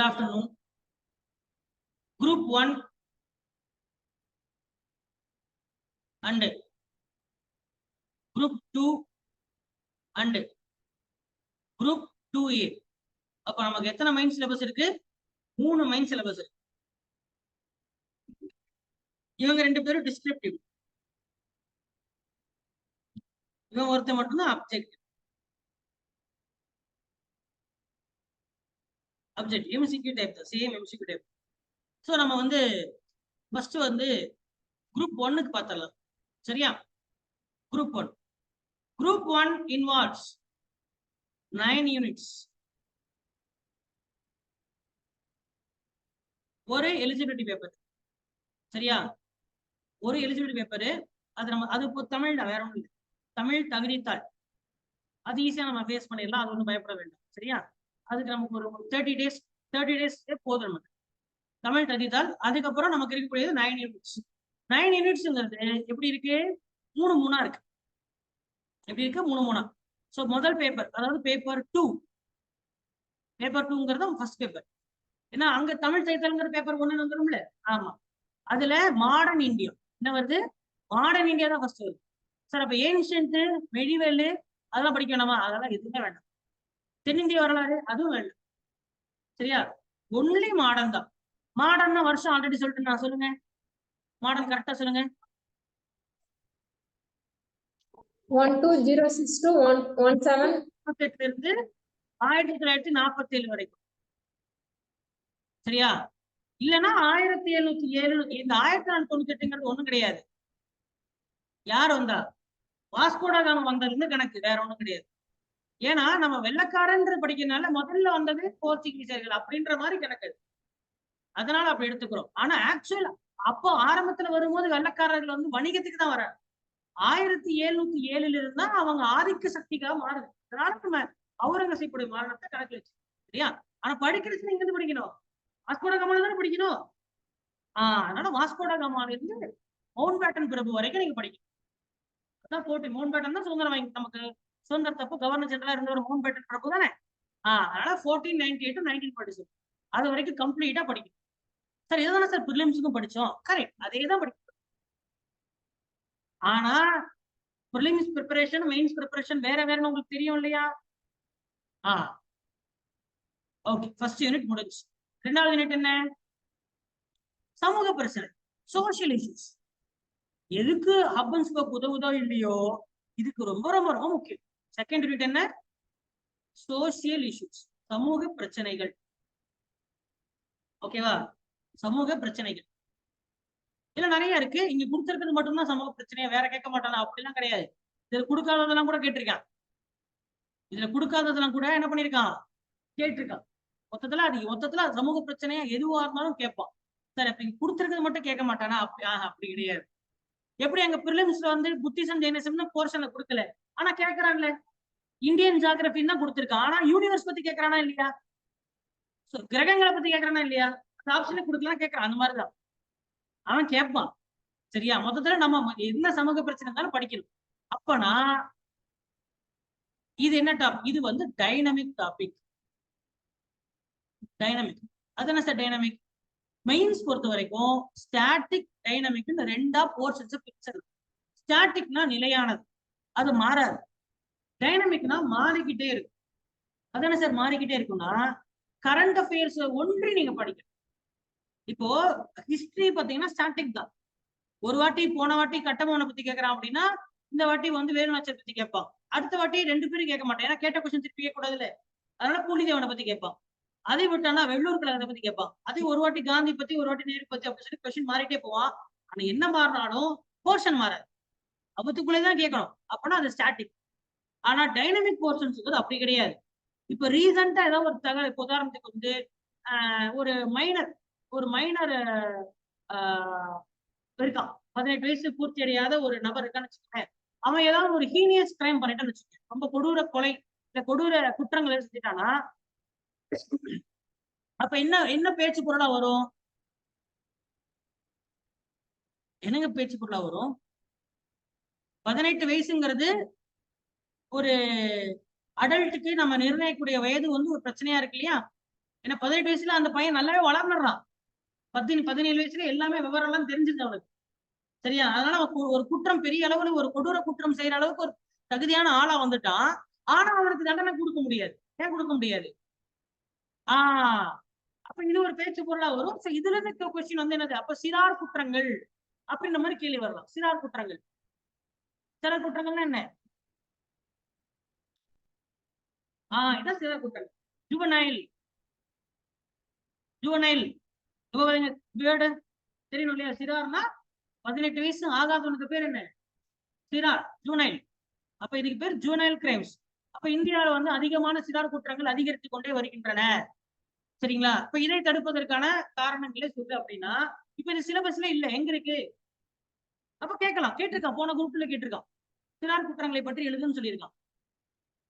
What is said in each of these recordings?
Good afternoon. Group 1 and group 2 and group two A அப்ப நமக்கு எத்தனை மைண்ட் சிலபஸ் இருக்கு? மூணு மைண்ட் சிலபஸ் இருக்கு இவங்க ரெண்டு பேரும் டிஸ்கிரிப்டிவ் இவன் ஒருத்தர் மட்டும்தான் அப்ஜெக்ட் அப்ஜெக்ட் எம்சிக்யூ டைப் தான் சேம் எம்சிக்யூ டைப் ஸோ நம்ம வந்து ஃபர்ஸ்ட் வந்து குரூப் ஒன்னுக்கு பார்த்தலாம் சரியா? Group one group one involves nine units ஒரு எலிஜிபிலிட்டி பேப்பர் சரியா? ஒரு எலிஜிபிலிட்டி பேப்பர் அது நம்ம அது இப்போ தமிழ் தான் வேற ஒன்றும் இல்லை. தமிழ் தகுதித்தாள். அது ஈஸியாக நம்ம ஃபேஸ் பண்ணிடலாம் அது ஒன்றும் பயப்பட வேண்டாம். சரியா? அதுக்கு நமக்கு ஒரு தேர்ட்டி டேஸ் தேர்ட்டி டேஸ் போதும் நமக்கு. தமிழ் தகுதித்தாள் அதுக்கப்புறம் நமக்கு இருக்கக்கூடியது நைன் யூனிட்ஸ் நைன் யூனிட்ஸ்ங்கிறது எப்படி இருக்கு? மூணு மூணா இருக்கு. எப்படி இருக்கு? மூணு மூணா. ஸோ முதல் பேப்பர் அதாவது பேப்பர் டூ பேப்பர் டூங்கிறது ஃபர்ஸ்ட் பேப்பர் ஏன்னா அங்க தமிழ் தைத்தல்ங்கிற பேப்பர் ஒண்ணு வந்துரும்ல? ஆமா. அதுல மாடர்ன் இந்தியா என்ன வருது? மாடர்ன் இந்தியா தான் ஃபர்ஸ்ட் வருது. சார் அப்ப ஏன்ஷியன்ட் மெடிவெல் அதெல்லாம் படிக்க வேணாமா அதெல்லாம் எதுவுமே வேண்டாம். தென்னிந்திய வரலாறு அதுவும் வேண்டாம் சரியா? ஒன்லி மாடர்ன் தான். மாடர்னா வருஷம் ஆல்ரெடி சொல்லிட்டு நான் சொல்லுங்க. மாடர்ன் கரெக்டா சொல்லுங்க. Two one one seven. நாற்பத்தெட்டுல இருந்து ஆயிரத்தி தொள்ளாயிரத்தி நாற்பத்தி ஏழு வரைக்கும். சரியா? இல்லைன்னா ஆயிரத்தி எழுநூத்தி ஏழு இந்த ஆயிரத்தி நானூத்தி தொண்ணூத்தி எட்டுங்கிறது ஒண்ணும் கிடையாது. யார் வந்தா? வாஸ்கோடா காம வந்ததுல கணக்கு. வேற ஒண்ணும் கிடையாது. ஏன்னா நம்ம வெள்ளக்காரன்றது படிக்கிறதுனால முதல்ல வந்தது போர்ச்சுகீசியர்கள் அப்படின்ற மாதிரி கணக்கு அதனால அப்படி எடுத்துக்கிறோம். ஆனா ஆக்சுவல் அப்போ ஆரம்பத்துல வரும்போது வெள்ளக்காரர்கள் வந்து வணிகத்துக்கு தான் வராங்க. ஆயிரத்தி எழுநூத்தி ஏழுல இருந்தா அவங்க ஆதிக்க சக்திக்காக மாறுது. அதனால நம்ம அவுரங்கசீப்புடைய மரணத்தை கணக்கு வச்சு சரியா? ஆனா படிக்கிறது இங்க இருந்து படிக்கணும்? வாஸ்கோடா கமால தானே படிக்கணும்? ஆஹ் அதனால வாஸ்கோடா கமால இருந்து மவுண்ட் பேட்டன் பிரபு வரைக்கும் நீங்க படிக்கணும். அதான் போட்டி. மவுண்ட் பேட்டன் தான் சுதந்திரம் வாங்கி நமக்கு சுதந்திரத்தப்போ கவர்னர் ஜெனரலா இருந்தவர் மோகன் பேட்டன் பிரபு தானே ஆஹ் அதனால fourteen ninety eight nineteen forty seven அது வரைக்கும் கம்ப்ளீட்டா படிக்கணும் சார் இதுதானே சார் ப்ரிலிம்ஸுக்கும் படிச்சோம். கரெக்ட் அதே தான் படிக்கணும் ஆனா ப்ரிலிம்ஸ் ப்ரிப்பரேஷன் மெயின்ஸ் ப்ரிப்பரேஷன் வேற வேறன்னு உங்களுக்கு தெரியும் இல்லையா? ஆ. ஓகே ஃபர்ஸ்ட் யூனிட் முடிஞ்சு ரெண்டாவது யூனிட் என்ன? சமூக பிரச்சனை. சோசியல் இஷ்யூஸ் எதுக்கு ஹப் அண்ட் உதவுதோ இல்லையோ இதுக்கு ரொம்ப ரொம்ப ரொம்ப முக்கியம். செகண்ட் யூனிட் என்ன? சோசியல் இஷ்யூஸ் சமூக பிரச்சனைகள். ஓகேவா சமூக பிரச்சனைகள். இல்ல நிறைய இருக்கு. இங்க கொடுத்திருக்கிறது மட்டும்தான் சமூக பிரச்சனையா? வேற கேட்க மாட்டானா? அப்படிலாம் கிடையாது. இதுல கொடுக்காததெல்லாம் கூட கேட்டிருக்கான். இதுல கொடுக்காததெல்லாம் கூட என்ன பண்ணிருக்கான் கேட்டிருக்கான். மொத்தத்துல அது மொத்தத்துல அது சமூக பிரச்சனையா? எதுவா இருந்தாலும் கேட்பான். சார் அப்ப இங்க கொடுத்திருக்கிறது மட்டும் கேட்க மாட்டானா? அப்படி ஆஹ் அப்படி கிடையாது. எப்படி எங்க பிரிலிம்ஸ்ல வந்து புத்திசம் ஜெயினிசம்னு போர்ஷன்ல கொடுக்கல? ஆனா கேக்குறான்ல இந்தியன் ஜாகிரபின்னு தான் கொடுத்துருக்கான் ஆனா யூனிவர்ஸ் பத்தி கேக்குறானா இல்லையா? சோ கிரகங்களை பத்தி கேக்குறானா இல்லையா? அந்த ஆப்ஷனே கொடுக்கலாம் கேட்கறான் அந்த மாதிரிதான் அவன் கேட்பான் சரியா? மொத்தத்துல நம்ம என்ன சமூக பிரச்சனை இருந்தாலும் படிக்கணும். அப்பனா இது என்ன டாபிக் இது வந்து டைனமிக் டாபிக் டைனமிக் அது என்ன சார் டைனமிக் மெயின்ஸ் பொறுத்த வரைக்கும் ஸ்டாட்டிக் டைனமிக்னு ரெண்டா போர்ஷன்ஸ் பிக்சர் ஸ்டாட்டிக்னா நிலையானது. அது மாறாது. டைனமிக்னா மாறிக்கிட்டே இருக்கும். அதான சார் மாறிக்கிட்டே இருக்கும்னா கரண்ட் அஃபேர்ஸ் ஒன்றி நீங்க படிக்கணும். இப்போ ஹிஸ்டரி பாத்தீங்கன்னா ஸ்டாட்டிக் தான். ஒரு வாட்டி போன வாட்டி கட்டமான பத்தி கேட்கறான் அப்படின்னா இந்த வாட்டி வந்து வேலுநாச்சர் பத்தி கேட்பான். அடுத்த வாட்டி ரெண்டு பேரும் கேட்க மாட்டேன். ஏன்னா கேட்ட கொஸ்டின் திருப்பி கேட்க கூடாதுல்ல அதனால பூலிதேவனை பத்தி கேட்பான். அதை விட்டானா வெள்ளூர் கழகத்தை பத்தி கேட்பான். அதே ஒரு வாட்டி காந்தி பத்தி ஒரு வாட்டி நேரு பத்தி அப்படி சொல்லி கொஸ்டின் மாறிட்டே போவான் ஆனா என்ன மாறினாலும் போர்ஷன் மாறாது. அப்பத்துக்குள்ளே தான் கேட்கணும். அப்பனா அது ஸ்டாட்டிக் ஆனா டைனமிக் போர்ஷன்ஸ் அப்படி கிடையாது. இப்ப ரீசெண்டா ஏதாவது ஒரு தகவல் இப்ப உதாரணத்துக்கு வந்து ஆஹ் ஒரு மைனர் ஒரு மைனர் இருக்கான். பதினெட்டு வயசு பூர்த்தி அடையாத ஒரு நபர் இருக்கான்னு வச்சுக்கோங்க அவன் ஏதாவது ஒரு ஹீனியஸ் கிரைம் பண்ணிட்டான்னு வச்சுக்கோங்க. ரொம்ப கொடூர கொலை இல்ல கொடூர குற்றங்களை செஞ்சுட்டானா அப்ப என்ன என்ன பேச்சு பொருளா வரும்? என்னங்க பேச்சு பொருளா வரும்? பதினெட்டு வயசுங்கிறது ஒரு அடல்ட்டுக்கு நம்ம நிர்ணயிக்கக்கூடிய வயது வந்து ஒரு பிரச்சனையா இருக்கு இல்லையா? ஏன்னா பதினெட்டு வயசுல அந்த பையன் நல்லாவே வளர்ந்துடுறான். பத்து பதினேழு வயசுல எல்லாமே விவரம் எல்லாம் தெரிஞ்சிருது அவனுக்கு. சரியா? அதனால அவன் கு- ஒரு குற்றம் பெரிய அளவுல ஒரு கொடூர குற்றம் செய்யற அளவுக்கு ஒரு தகுதியான ஆளா வந்துட்டான். ஆனா அவனுக்கு தண்டனை கொடுக்க முடியாது. ஏன் கொடுக்க முடியாது? ஆஹ் அப்ப இது ஒரு பேச்சு பொருளா வரும். இதுல இருந்து கொஸ்டின் வந்து என்னது? அப்ப சிறார் குற்றங்கள் அப்படின்ற மாதிரி கேள்வி வரலாம். சிறார் குற்றங்கள். சிறார் குற்றங்கள்னா என்ன? ஆஹ் இதான் சிறார் குற்றங்கள் ஜுவனைல். ஜுவனைல். வேர்டு தெரியணும் இல்லையா? சிறார்னா பதினெட்டு வயசு ஆகாதவனுக்கு பேர் என்ன? சிறார் ஜூனைல் அப்ப இதுக்கு பேர் ஜூனைல் கிரைம்ஸ். அப்ப இந்தியாவில வந்து அதிகமான சிறார் குற்றங்கள் அதிகரித்து கொண்டே வருகின்றன. சரிங்களா? இப்ப இதை தடுப்பதற்கான காரணங்களே சொல்லு அப்படின்னா இப்ப இது சிலபஸ்ல இல்ல. எங்க இருக்கு? அப்ப கேட்கலாம். கேட்டிருக்கான். போன குரூப்ல கேட்டிருக்கான். சிறார் குற்றங்களை பற்றி எழுதுன்னு சொல்லியிருக்கான்.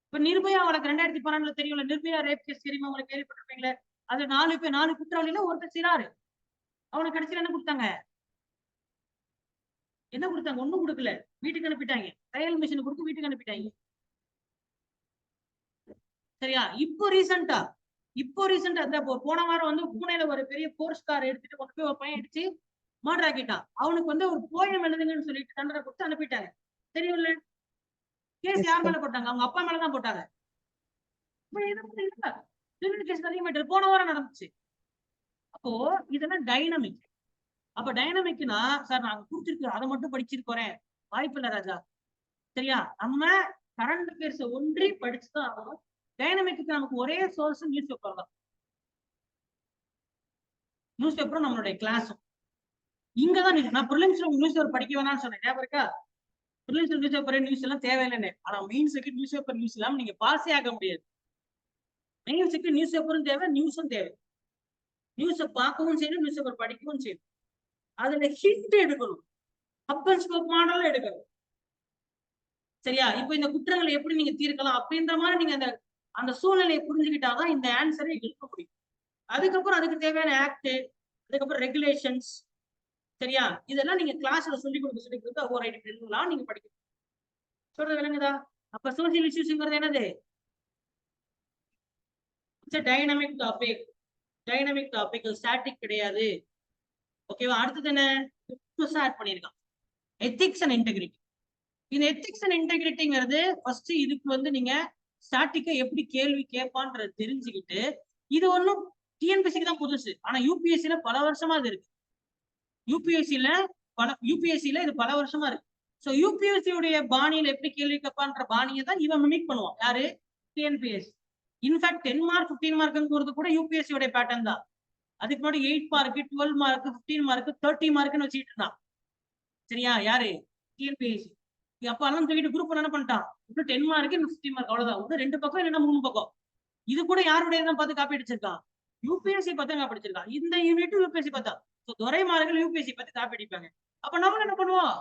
இப்ப நிர்பயா வழக்கு ரெண்டாயிரத்தி பன்னெண்டுல தெரியும்ல. நிர்பயா ரேப் கேஸ் தெரியுமா? உங்களுக்கு கேள்விப்பட்டிருப்பீங்களே. அது நாலு பேர் நாலு குற்றவாளியில ஒருத்தர் சிறாரு. அவனுக்கு கடைசியில என்ன கொடுத்தாங்க? என்ன கொடுத்தாங்க? ஒண்ணும் கொடுக்கல. வீட்டுக்கு அனுப்பிட்டாங்க. தையல் மிஷின் கொடுத்து வீட்டுக்கு அனுப்பிட்டாங்க. சரியா? இப்போ ரீசெண்டா இப்போ ரீசெண்டா இந்த போன வாரம் வந்து பூனேல ஒரு பெரிய போர்ஸ் கார் எடுத்துட்டு கொண்டு போய் பையன் அடிச்சு மர்டர் ஆக்கிட்டான். அவனுக்கு வந்து ஒரு போயம் எழுதுங்கன்னு சொல்லிட்டு தண்டனை கொடுத்து அனுப்பிட்டாங்க தெரியும்ல? கேஸ் யார் மேல போட்டாங்க? அவங்க அப்பா மேலதான் போட்டாங்க. இப்ப இது போன வாரம் நடந்துச்சு. அப்போ இதெல்லாம் டைனமிக் அப்ப டைனமிக்னா சார் நாங்க கொடுத்துருக்கு. அதை மட்டும் படிச்சிருக்கோறேன் வாய்ப்பு இல்ல ராஜா. சரியா? நம்ம கரண்ட் பேர்ஸ ஒன்றி படிச்சுதான் ஆகணும். டைனமிக்கு நமக்கு ஒரே சோர்ஸ் நியூஸ் பேப்பர் தான். நியூஸ் பேப்பரும் நம்மளுடைய கிளாஸும் இங்கதான் நான் ப்ரிலிம்ஸ்ல நியூஸ் பேப்பர் படிக்க வேணாம்னு சொன்னேன். ஞாபகம் இருக்கா? ப்ரிலிம்ஸ்ல நியூஸ் பேப்பர் நியூஸ் எல்லாம் தேவையில்லைன்னு. ஆனா மெயின்ஸுக்கு நியூஸ் பேப்பர் நியூஸ் இல்லாம நீங்க பாஸே ஆக முடியாது. மெயின்ஸுக்கு நியூஸ் பேப்பரும் தேவை நியூஸும் தேவை. நியூஸை பார்க்கவும் செய்யணும் நியூஸ் பேப்பர் படிக்கவும் செய்யணும் அதுல ஹிண்ட் எடுக்கணும். அப்பன் ஸ்கோப் மாடல் எடுக்கணும். சரியா? இப்போ இந்த குற்றங்களை எப்படி நீங்க தீர்க்கலாம் அப்படின்ற மாதிரி நீங்க அந்த அந்த சூழ்நிலையை புரிஞ்சுக்கிட்டாதான் இந்த ஆன்சரை எழுப்ப முடியும் அதுக்கப்புறம் அதுக்கு தேவையான ஆக்ட் அதுக்கப்புறம் ரெகுலேஷன்ஸ் சரியா? இதெல்லாம் நீங்க கிளாஸ்ல சொல்லி கொடுக்க சொல்லி கொடுக்க ஓர் ஐடி எழுதலாம் நீங்க படிக்கணும். சொல்றது விளங்குதா? அப்ப சோசியல் இஷ்யூஸ்ங்கிறது என்னது? Dynamic topic dynamic topic static கிடையாது. ஓகேவா அடுத்தது என்ன? ஆட் பண்ணியிருக்கான். எத்திக்ஸ் அண்ட் இன்டெகிரிட்டி இந்த எத்திக்ஸ் அண்ட் இன்டெகிரிட்டிங்கிறது ஃபர்ஸ்ட் இதுக்கு வந்து நீங்க ஸ்டாட்டிக்கா எப்படி கேள்வி கேட்பான்ற தெரிஞ்சுக்கிட்டு இது ஒன்றும் டிஎன்பிஎஸ்சிக்கு தான் புதுசு. ஆனா யூபிஎஸ்சில பல வருஷமா இது இருக்கு. யூபிஎஸ்சில பல யூபிஎஸ்சில இது பல வருஷமா இருக்கு. ஸோ யூபிஎஸ்சியுடைய பாணியில எப்படி கேள்வி கேட்பான்ற பாணியை தான் இவன் மிமிக் பண்ணுவான். யாரு? TNPS in fact ten mark fifteen மார்க்குங்கிறது கூட யூபிஎஸ்சியுடைய பேட்டர்ன் தான். அதுக்கு முன்னாடி eight mark twelve mark fifteen mark thirty மார்க்னு வச்சுக்கிட்டு இருந்தான். சரியா? யாரு? டிஎன்பிஎஸ்சி அப்ப எல்லாம் தூக்கிட்டு குரூப் என்ன பண்ணிட்டான்? இன்னும் டென் மார்க் இன்னும் ஃபிஃப்டி மார்க் அவ்வளவுதான். இன்னும் ரெண்டு பக்கம் இல்லைன்னா மூணு பக்கம். இது கூட யாருடைய பார்த்து காப்பி அடிச்சிருக்கான்? யூபிஎஸ்சி பார்த்து காப்பி அடிச்சிருக்கான். இந்த யூனிட் யூபிஎஸ்சி பார்த்தா ஸோ துறை மார்கள் யூபிஎஸ்சி பார்த்து காப்பி அடிப்பாங்க. அப்ப நம்ம என்ன பண்ணுவோம்?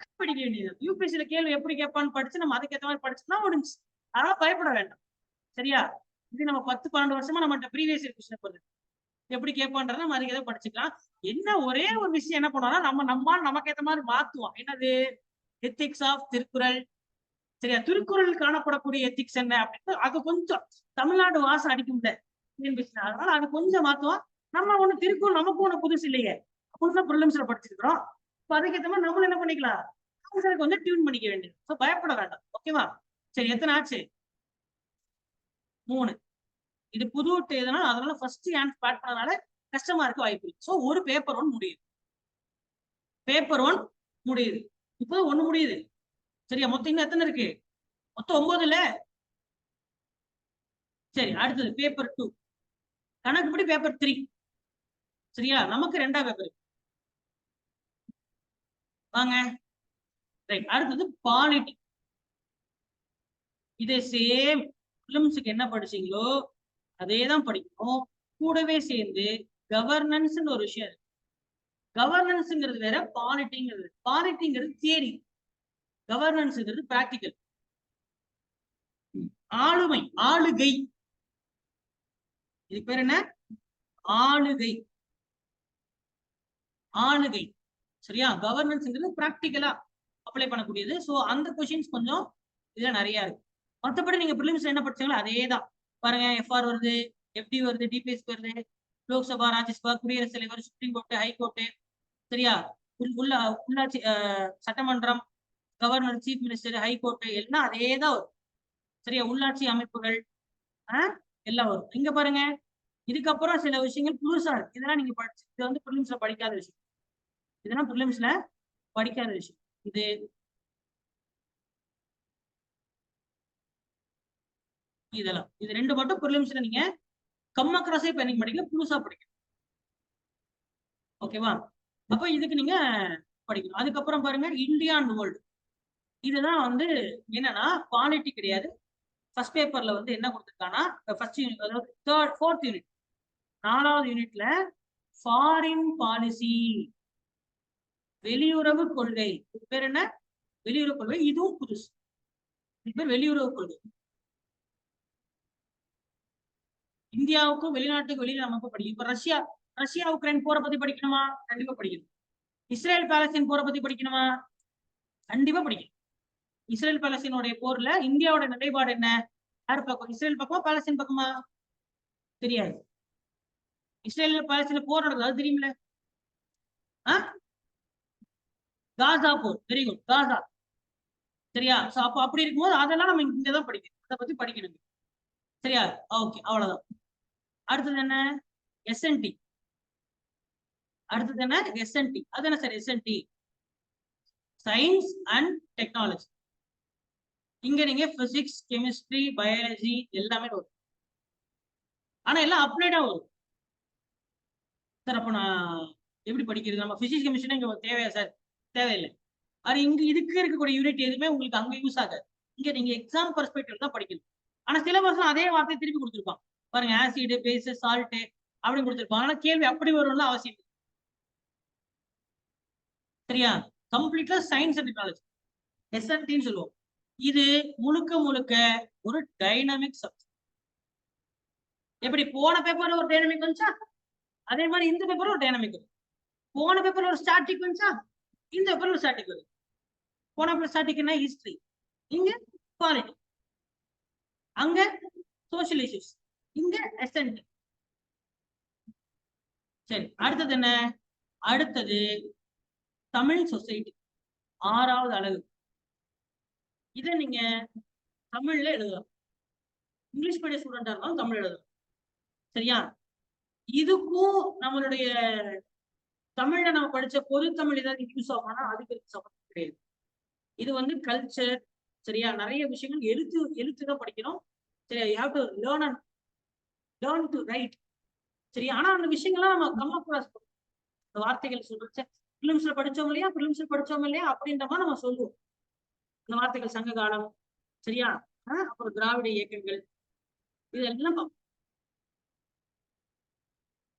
காப்பி அடிக்க வேண்டியது யூபிஎஸ்சியில கேள்வி எப்படி கேட்பான்னு படிச்சு நம்ம அதுக்கேற்ற மாதிரி படிச்சுன்னா முடிஞ்சு அதனால பயப்பட வேண்டாம். சரியா? இது நம்ம பத்து பன்னெண்டு வருஷமா நம்மகிட்ட ப்ரீவியஸ் கொஸ்டின் போது எப்படி கேட்பான்றத நம்ம அதுக்கு ஏதோ படிச்சுக்கலாம். என்ன ஒரே ஒரு விஷயம் என்ன பண்ணுவோம்னா நம்ம நம்மால் நமக்கு ஏத்த மாதிரி மாத்துவோம் என்னது? Ethics of Thirukkural. சரியா? திருக்குறள் காணப்படக்கூடிய எத்திக்ஸ் என்ன அப்படின்னு அது கொஞ்சம் தமிழ்நாடு வாசம் அடிக்கும்ல முடியல அதனால அது கொஞ்சம் மாத்துவோம் நம்ம ஒண்ணு திருக்குறள் நமக்கும் ஒண்ணு புதுசு இல்லையே. புதுசா ப்ரிலிம்ஸ்ல படிச்சிருக்கிறோம். இப்போ அதுக்கேற்ற மாதிரி நம்மளும் என்ன பண்ணிக்கலாம்? ஆன்சருக்கு வந்து டியூன் பண்ணிக்க வேண்டியது ஸோ பயப்பட வேண்டாம். ஓகேவா சரி எத்தனை ஆச்சு? மூணு. இது புது இதனால அதனால ஃபர்ஸ்ட் ஹேண்ட் பேட் பண்ணனால கஷ்டமா இருக்க வாய்ப்பு இருக்கு. ஸோ ஒரு பேப்பர் ஒன் முடியுது. பேப்பர் ஒன் முடியுது. இப்போ ஒண்ணு முடியுது. சரியா? மொத்தம் இன்னும் எத்தனை இருக்கு? மொத்தம் ஒன்பதுல சரி அடுத்தது பேப்பர் டூ கணக்குப்படி பேப்பர் த்ரீ சரியா? நமக்கு ரெண்டா பேப்பர் வாங்க. ரைட் அடுத்தது பாலிட்டி இதே சேம் பிலிம்ஸுக்கு என்ன படிச்சீங்களோ அதே தான் படிக்கணும். கூடவே சேர்ந்து கவர்னன்ஸ்னு ஒரு விஷயம் இருக்கு. கவர்னன்ஸ்ங்கிறது வேற பாலிட்டிங்கிறது பாலிட்டிங்கிறது தியரி கவர்னன்ஸ்ங்கிறது பிராக்டிக்கல் ஆளுமை ஆளுகை. இது பேர் என்ன? ஆளுகை. ஆளுகை. சரியா? கவர்னன்ஸ்ங்கிறது பிராக்டிக்கலா அப்ளை பண்ணக்கூடியது. சோ அந்த கொஷின்ஸ் கொஞ்சம் இதுல நிறைய இருக்கு. மற்றபடி நீங்க ப்ரிலிம்ஸ்ல என்ன படிச்சீங்களோ அதே தான் பாருங்க எஃப்ஆர் வருது எஃப்டி வருது டிபிஎஸ் வருது லோக்சபா ராஜ்யசபா குடியரசு தலைவர் சுப்ரீம் கோர்ட் ஹை சரியா உள்ள உள்ளாட்சி சட்டமன்றம் governor chief minister high court எல்லாம் அதே தான் வரும். சரியா? உள்ளாட்சி அமைப்புகள் ஆஹ் எல்லாம் வரும். இங்க பாருங்க. இதுக்கப்புறம் சில விஷயங்கள் புதுசா இருக்கு. இதெல்லாம் நீங்க படிச்சு இது வந்து ப்ரிலிம்ஸ்ல படிக்காத விஷயம். இதெல்லாம் ப்ரிலிம்ஸ்ல படிக்காத விஷயம். இது இதெல்லாம். இது ரெண்டு மட்டும் ப்ரிலிம்ஸ்ல நீங்க கம்ம கிராஸே நீங்க படிக்கல புதுசா படிக்கணும். ஓகேவா அப்ப இதுக்கு நீங்க படிக்கணும். அதுக்கப்புறம் பாருங்க இந்தியா அண்ட் வேர்ல்டு இதுதான் வந்து என்னன்னா குவாலிட்டி கிடையாது. ஃபர்ஸ்ட் பேப்பர்ல வந்து என்ன கொடுத்துருக்காங்கன்னா ஃபர்ஸ்ட் யூனிட் அதாவது தேர்ட் ஃபோர்த் யூனிட் நாலாவது யூனிட்ல ஃபாரின் பாலிசி வெளியுறவு கொள்கை. இது பேர் என்ன? வெளியுறவு கொள்கை. இதுவும் புதுசு. இது பேர் வெளியுறவு கொள்கை. இந்தியாவுக்கும் வெளிநாட்டுக்கு வெளியில நமக்கு படிக்கும் இப்ப ரஷ்யா ரஷ்யா உக்ரைன் போரை பத்தி படிக்கணுமா? கண்டிப்பா படிக்கணும். இஸ்ரேல் பாலஸ்தீன் போரை பத்தி படிக்கணுமா? கண்டிப்பா படிக்கணும். இஸ்ரேல் பாலஸ்தீனுடைய போர்ல இந்தியாவோட நிலைப்பாடு என்ன? யார் பக்கம்? இஸ்ரேல் பக்கமா பாலஸ்தீன் பக்கமா? தெரியாது. இஸ்ரேல் பாலஸ்தீன் போர் நடக்குது? அது தெரியுமில்ல. காசா போர். Very good Gaza. சரியா? சோ அப்ப அப்படி இருக்கும்போது அதெல்லாம் நம்ம இங்கதான் படிக்கணும். அதை பத்தி படிக்கணும் சரியா? ஓகே. அவ்வளவுதான். அடுத்தது என்ன? எஸ்என்டி அடுத்தது என்ன? எஸ்என்டி அது என்ன sir S and T science and technology இங்க நீங்க பிசிக்ஸ் கெமிஸ்ட்ரி பயாலஜி எல்லாமே வரும். ஆனா எல்லாம் அப்டேட்டா வரும். சார் அப்ப நான் எப்படி படிக்கிறது? நம்ம பிசிக்ஸ் கெமிஸ்ட்ரி இங்க தேவையா சார் தேவையில்லை. அது இங்க இதுக்கு இருக்கக்கூடிய யூனிட் எதுவுமே உங்களுக்கு அங்க யூஸ் ஆகாது. இங்க நீங்க எக்ஸாம் பர்ஸ்பெக்டிவ் தான் படிக்கணும். ஆனா சிலபஸ் அதே வார்த்தையை திருப்பி கொடுத்துருப்பான். பாருங்க ஆசிட் பேஸ் சால்ட் அப்படின்னு கொடுத்துருப்பான். ஆனா கேள்வி அப்படி வரும்னு அவசியம் இல்லை. சரியா? கம்ப்ளீட்டா சயின்ஸ் அண்ட் டெக்னாலஜி எஸ்என்டின்னு சொல்லுவோம். இது முழுக்க முழுக்க ஒரு டைனமிக் சப்ஜெக்ட் எப்படி? போன பேப்பர்ல ஒரு டைனமிக் வந்துச்சா? அதே மாதிரி இந்த பேப்பர்ல ஒரு டைனமிக் வரும். போன பேப்பர்ல ஒரு ஸ்டாட்டிக் வந்துச்சா? இந்த பேப்பர்ல ஒரு ஸ்டாட்டிக் வரும். போன பேப்பர் ஸ்டாட்டிக்னா ஹிஸ்டரி இங்க குவாலிட்டி அங்க சோசியல் இஷ்யூஸ் இங்க எஸ்என்டி சரி அடுத்தது என்ன? அடுத்தது தமிழ் சொசைட்டி. ஆறாவது அழகு இதை நீங்க தமிழ்ல எழுதலாம். இங்கிலீஷ் மீடியம் ஸ்டூடெண்டா இருந்தாலும் தமிழ் எழுதலாம். சரியா? இதுக்கும் நம்மளுடைய தமிழ்ல நம்ம படிச்ச பொது தமிழ் ஏதாவது யூஸ் ஆகும்னா அதுக்கு சம்மந்தம் கிடையாது. இது வந்து கல்ச்சர் சரியா? நிறைய விஷயங்கள் எழுத்து எழுத்து தான் படிக்கணும். சரியா? You have to learn and learn to write சரியா? ஆனா அந்த விஷயங்கள்லாம் நம்ம கம்ம கிளாஸ் இந்த வார்த்தைகள் சொல்றச்ச பிலிம்ஸ்ல படிச்சோம் இல்லையா? பிலிம்ஸ்ல படிச்சோம் இல்லையா? அப்படின்ற மாதிரி நம்ம சொல்லுவோம். இந்த வார்த்தைகள் சங்க காலம் சரியா? ஆஹ் அப்புறம் திராவிட இயக்கங்கள் இதெல்லாம்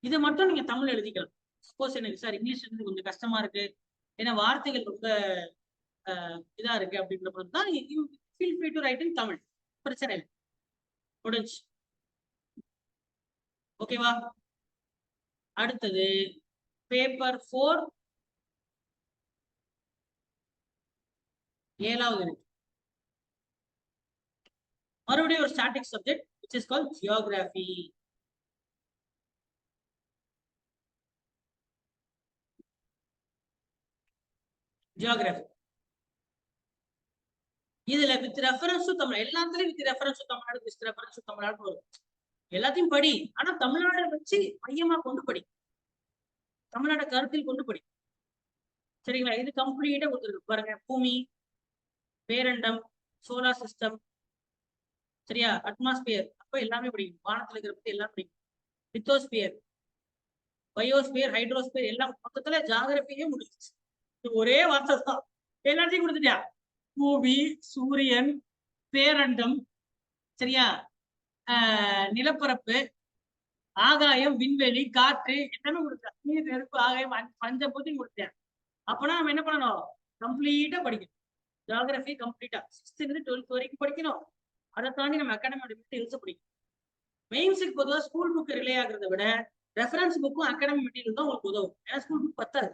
இதை மட்டும் நீங்க தமிழ் எழுதிக்கலாம். சப்போஸ் எனக்கு சார் இங்கிலீஷ் இருந்து கொஞ்சம் கஷ்டமா இருக்கு. ஏன்னா வார்த்தைகள் ரொம்ப இதா இருக்கு அப்படின்ற பொழுது தான் feel free to write in Tamil. பிரச்சனை இல்லை. முடிஞ்சு. ஓகேவா அடுத்தது பேப்பர் ஃபோர் ஏழாவது யூனிட் மறுபடியும் ஒரு static subject which is call geography geography இதுல வித் ரெஃபரன்ஸ் தமிழ் எல்லாத்துலயும் with reference Tamil Nadu with reference Tamil Nadu வரும். எல்லாத்தையும் படி ஆனா தமிழ்நாடை வச்சு மையமா கொண்டு படி. தமிழ்நாட கருத்தில் கொண்டு படி. சரிங்களா? இது கம்ப்ளீட்டா கொடுத்துருக்கு பாருங்க பூமி பேரண்டம் சோலார் சிஸ்டம் சரியா? அட்மாஸ்பியர் அப்ப எல்லாமே படிக்கும் வானத்துல இருக்கிற பத்தி எல்லாம் படிக்கும் லித்தோஸ்பியர் பயோஸ்பியர் ஹைட்ரோஸ்பியர் எல்லாம் மொத்தத்துல ஜாகிரபியே முடிஞ்சிச்சு இது ஒரே வார்த்தை தான். எல்லாத்தையும் கொடுத்துட்டியா? பூமி சூரியன் பேரண்டம் சரியா? ஆஹ் நிலப்பரப்பு ஆகாயம் விண்வெளி காற்று எல்லாமே கொடுத்தேன் நீர் நெருப்பு ஆகாயம் அஞ்ச- பஞ்ச பூத்தையும் கொடுத்தேன் அப்பனா நம்ம என்ன பண்ணணும்? கம்ப்ளீட்டா படிக்கணும். ஜியாகிரபி கம்ப்ளீட்டா சிக்ஸ்த்ல இருந்து டுவெல்த் வரைக்கும் படிக்கணும். அதை தாண்டி நம்ம அகாடமியோட மெட்டீரியல்ஸ் படிக்கணும். மெயின்ஸுக்கு பொதுவா ஸ்கூல் புக் ரிலே ஆகுறத விட ரெஃபரன்ஸ் புக்கும் அகாடமி மெட்டீரியல் தான் உங்களுக்கு உதவும். ஏன்னா ஸ்கூல் புக் பத்தாது.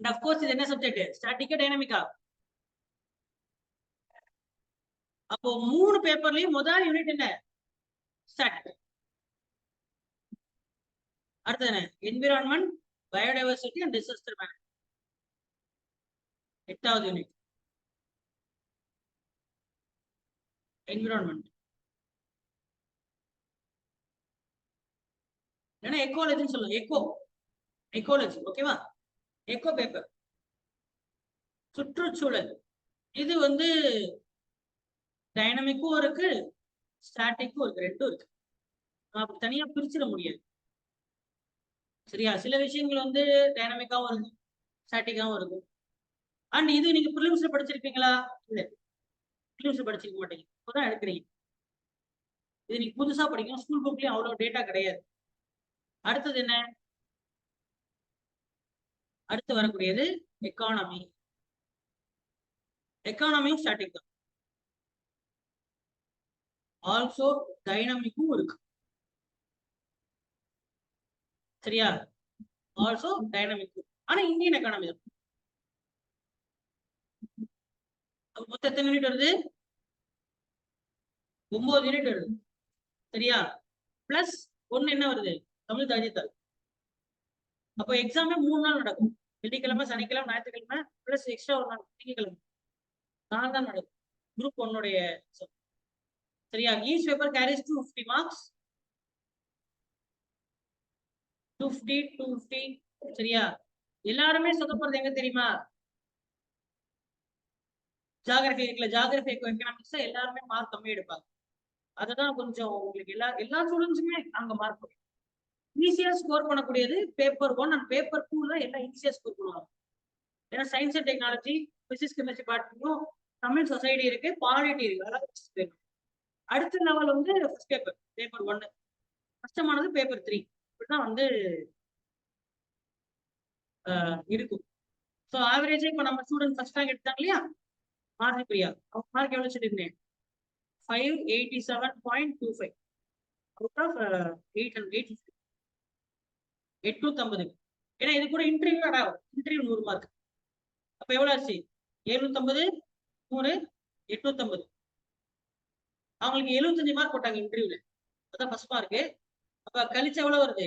அண்ட் அஃப்கோர்ஸ் இது என்ன சப்ஜெக்ட் ஸ்டாட்டிக்கா டைனமிக்கா அப்போ மூணு பேப்பர்லயும் முதல் யூனிட் என்ன? ஸ்டாட்டிக் அடுத்தது என்ன? Environment biodiversity and disaster management எட்டாவது யூனிட் என்விரான்மெண்ட் ஏன்னா எக்கோலஜின்னு சொல்லுங்க எக்கோ எக்கோலஜி ஓகேவா எக்கோ பேப்பர் சுற்றுச்சூழல். இது வந்து டைனமிக்கும் இருக்கு ஸ்டாட்டிக்கும் இருக்கு. ரெண்டும் இருக்கு. அப்படி தனியா பிரிச்சிட முடியாது. சரியா? சில விஷயங்கள் வந்து டைனமிக்காவும் இருக்கும். ஸ்டாட்டிக்காவும் இருக்கும். அண்ட் இது நீங்க ப்ரிலிம்ஸ்ல படிச்சிருப்பீங்களா? இல்ல. ப்ரிலிம்ஸ்ல படிச்சிருக்க மாட்டீங்க. இப்போதான் எடுக்கிறீங்க. இது நீங்க புதுசா படிக்கணும். ஸ்கூல் புக்லயும் அவ்வளவு டேட்டா கிடையாது. அடுத்தது என்ன? அடுத்து வரக்கூடியது எக்கானமி எக்கானமியும் ஸ்டாட்டிக் தான். ஆல்சோ டைனமிக்கும் இருக்கு. சரியா? ஆல்சோ டைனமிக் ஆனா இந்தியன் எக்கானமி தான். மொத்தம் எத்தனை யூனிட் வருது? ஒன்பது யூனிட் வருது. சரியா? பிளஸ் ஒன்னு என்ன வருது? தமிழ் தாஜித்தாள் அப்போ எக்ஸாமே மூணு நாள் நடக்கும். வெள்ளிக்கிழமை சனிக்கிழமை ஞாயிற்றுக்கிழமை பிளஸ் எக்ஸ்ட்ரா ஒரு நாள் திங்கக்கிழமை. நாலு தான் நடக்கும். குரூப் ஒன்னுடைய சரியா? Each paper carries two fifty marks two fifty two fifty சரியா? எல்லாருமே சொதப்படுறது எங்க தெரியுமா? ஜாகிரபி இருக்குல்ல ஜாகிரபி எக்கனாமிக்ஸ் எல்லாருமே மார்க் கம்மி எடுப்பாங்க. அதுதான் கொஞ்சம் உங்களுக்கு எல்லா எல்லா ஸ்டூடெண்ட்ஸுமே அங்க மார்க் ஈஸியா ஸ்கோர் பண்ணக்கூடியது பேப்பர் ஒன் அண்ட் பேப்பர் டூல எல்லாம் ஈஸியா ஸ்கோர் பண்ணுவாங்க. ஏன்னா science and technology physics chemistry பார்ட்டியும் Tamil society இருக்கு பாலிட்டி இருக்கு. அதாவது அடுத்த லெவல் வந்து ஃபர்ஸ்ட் பேப்பர் பேப்பர் ஒன்னு கஷ்டமானது பேப்பர் த்ரீ இப்படிதான் வந்து இருக்கும். ஸோ ஆவரேஜா இப்போ நம்ம ஸ்டூடெண்ட் ஃபர்ஸ்ட் ரேங்க் எடுத்தாங்க இல்லையா? மார்க் பிரியா அவங்க மார்க் எவ்வளவு சொல்லியிருந்தேன்? Five eighty seven point two five out of eight hundred eight fifty எட்நூத்தம்பது. ஏன்னா இது கூட இன்டர்வியூ ஆகும். இன்டர்வியூ நூறு மார்க். அப்ப எவ்வளவு ஆச்சு? எழுநூத்தம்பது நூறு எட்நூத்தம்பது. அவங்களுக்கு எழுபத்தஞ்சு மார்க் போட்டாங்க இன்டர்வியூல அதான் ஃபர்ஸ்ட் மார்க்கு அப்ப கழிச்சு எவ்வளவு வருது?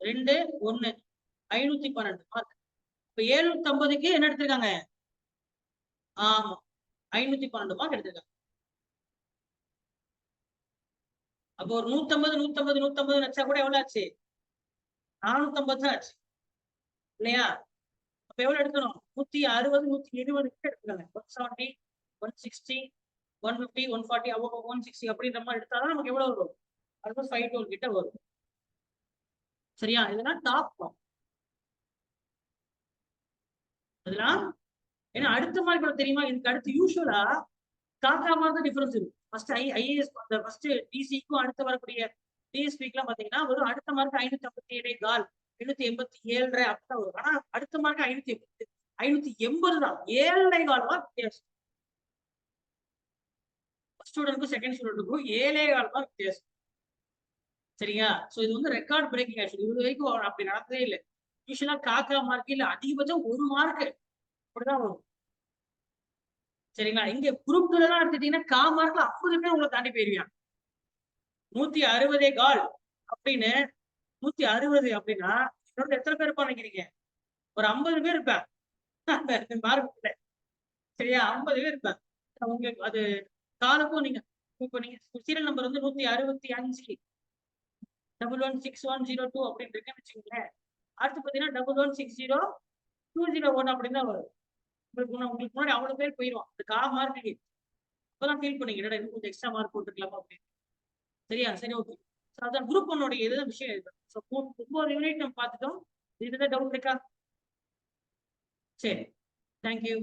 ரெண்டு ஒண்ணு. ஐநூத்தி பன்னெண்டு மார்க் இப்ப எழுநூத்தி ஐம்பதுக்கு என்ன எடுத்திருக்காங்க? ஆமா. ஐநூத்தி பன்னெண்டு மார்க் எடுத்திருக்காங்க. அப்போ ஒரு நூத்தம்பது நூத்தம்பது நூத்தம்பது வச்சா கூட எவ்வளவு ஆச்சு? நானூத்தம்பது தான் ஆச்சு. இல்லையா? அப்ப எவ்வளவு எடுக்கணும்? நூத்தி அறுபது நூத்தி எழுபது கிட்ட எடுத்துக்காங்க. One seventy one sixty one fifty one forty அவ்வளோ ஒன் சிக்ஸ்டி அப்படின்ற மாதிரி எடுத்தாதான் நமக்கு எவ்வளவு வரும்? ஆல்மோஸ்ட் ஃபைவ் டோல் கிட்ட வரும். சரியா? இதெல்லாம் டாப் அதெல்லாம் ஏன்னா அடுத்த மாதிரி கூட தெரியுமா? இதுக்கு அடுத்து யூஸ்வலா காக்கா மாதிரி தான் டிஃபரன்ஸ் இருக்கும் ஃபர்ஸ்ட் ஐ ஐஏஎஸ் அந்த ஃபர்ஸ்ட் டிசிக்கும் அடுத்து வரக்கூடிய டிஎஸ்பிக்குலாம் பாத்தீங்கன்னா வரும் அடுத்த மார்க் ஐநூத்தி ஐம்பத்தி ஏழே கால் ஐநூத்தி எண்பத்தி ஏழரை அப்படிதான் வரும். ஆனா அடுத்த மார்க் ஐநூத்தி எண்பத்தி ஐநூத்தி எண்பது தான். ஏழரை கால் தான் வித்தியாசம். ஸ்டூடெண்ட்க்கும் செகண்ட் ஸ்டூடெண்ட்டுக்கும் ஏழே கால் தான் வித்தியாசம். சரியா? சோ இது வந்து ரெக்கார்ட் பிரேக்கிங் ஆக்சுவலி இது வரைக்கும் அப்படி நடந்ததே இல்லை. யூஸ்வலா காக்கா மார்க் இல்ல அதிகபட்சம் ஒரு மார்க் அப்படிதான் வரும். சரிங்களா? இங்க குரூப் டூல எல்லாம் எடுத்துட்டீங்கன்னா கா மார்க்ல ஐம்பது பேர் உங்களை தாண்டி போயிருவாங்க நூத்தி அறுபதே கால் அப்படின்னு நூத்தி அறுபது அப்படின்னா எத்தனை பேர் இருப்பான்னு நினைக்கிறீங்க? ஒரு ஐம்பது பேர் இருப்பேன். மார்க் சரியா? ஐம்பது பேர் இருப்பேன். உங்களுக்கு அது காலுக்கும் நீங்க இப்போ நீங்க சீரியல் நம்பர் வந்து நூத்தி அறுபத்தி அஞ்சு. Double one six one zero two அப்படின்னு இருக்குன்னு வச்சுக்கோங்களேன். அடுத்து பார்த்தீங்கன்னா double one six zero two zero one அப்படின்னு தான் வரும். உங்களுக்கு உங்களுக்கு முன்னாடி அவ்வளோ பேர் போயிடும் அந்த கா மார்க் அப்பதான் ஃபீல் பண்ணீங்க என்னடா இன்னும் கொஞ்சம் எக்ஸ்ட்ரா மார்க் போட்டுக்கலாமா அப்படின்னு. சரியா? சரி ஓகே அதான் குரூப் ஒன்னுடைய இதுதான் விஷயம் இது? ஸோ ஒன்பது யூனிட் நம்ம பார்த்துட்டோம். இதுதான் டவுட் இருக்கா? சரி. தேங்க்யூ